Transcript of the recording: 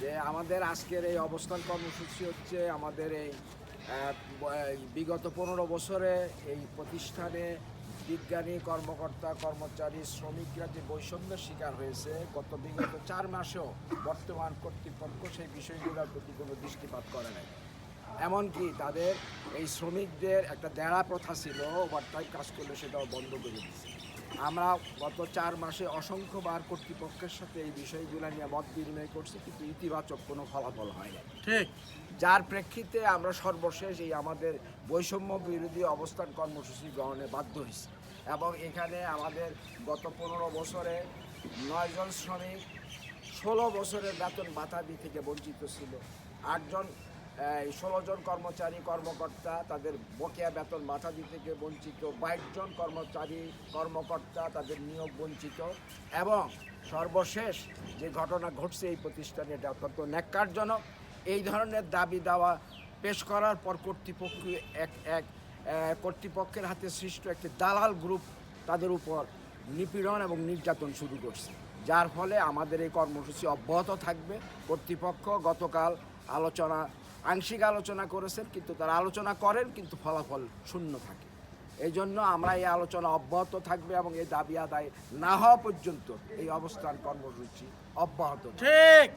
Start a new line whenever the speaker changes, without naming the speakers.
যে আমাদের আজকের এই অবস্থান কর্মসূচি হচ্ছে আমাদের এই বিগত পনেরো বছরে এই প্রতিষ্ঠানে বিজ্ঞানী, কর্মকর্তা, কর্মচারী, শ্রমিকরা যে বৈষম্যের শিকার হয়েছে, গত বিগত চার মাসেও বর্তমান কর্তৃপক্ষ সেই বিষয়গুলোর প্রতি কোনো দৃষ্টিপাত করে নাই। এমনকি তাদের এই শ্রমিকদের একটা দেড়া প্রথা ছিল ওভারটাইম কাজ করলে সেটাও বন্ধ করে দিচ্ছে আমরা গত চার মাসে অসংখ্যবার কর্তৃপক্ষের সাথে এই বিষয়গুলো নিয়ে মত বিনিময় করছি কিন্তু ইতিবাচক কোনো ফলাফল হয় না
ঠিক।
যার প্রেক্ষিতে আমরা সর্বশেষ এই আমাদের বৈষম্য বিরোধী অবস্থান কর্মসূচি গ্রহণে বাধ্য হয়েছি। এবং এখানে আমাদের গত পনেরো বছরে নয়জন শ্রমিক ষোলো বছরের বেতন বাতাদি থেকে বঞ্চিত ছিল। আটজন ষোলো জন কর্মচারী, কর্মকর্তা তাদের বকেয়া বেতন বাতাদি থেকে বঞ্চিত। বাইশ জন কর্মচারী, কর্মকর্তা তাদের নিয়োগ বঞ্চিত। এবং সর্বশেষ যে ঘটনা ঘটছে এই প্রতিষ্ঠানে এটা অত্যন্ত ন্যাক্কারজনক। এই ধরনের দাবি দাওয়া পেশ করার পর কর্তৃপক্ষ এক এক কর্তৃপক্ষের হাতে সৃষ্ট একটি দালাল গ্রুপ তাদের উপর নিপীড়ন এবং নির্যাতন শুরু করছে। যার ফলে আমাদের এই কর্মসূচি অব্যাহত থাকবে। কর্তৃপক্ষ গতকাল আলোচনা আংশিক আলোচনা করেছেন কিন্তু তারা আলোচনা করেন কিন্তু ফলাফল শূন্য থাকে। এই জন্য আমরা এই আলোচনা অব্যাহত থাকবে এবং এই দাবি আদায় না হওয়া পর্যন্ত এই অবস্থান কর্মসূচি অব্যাহত
ঠিক।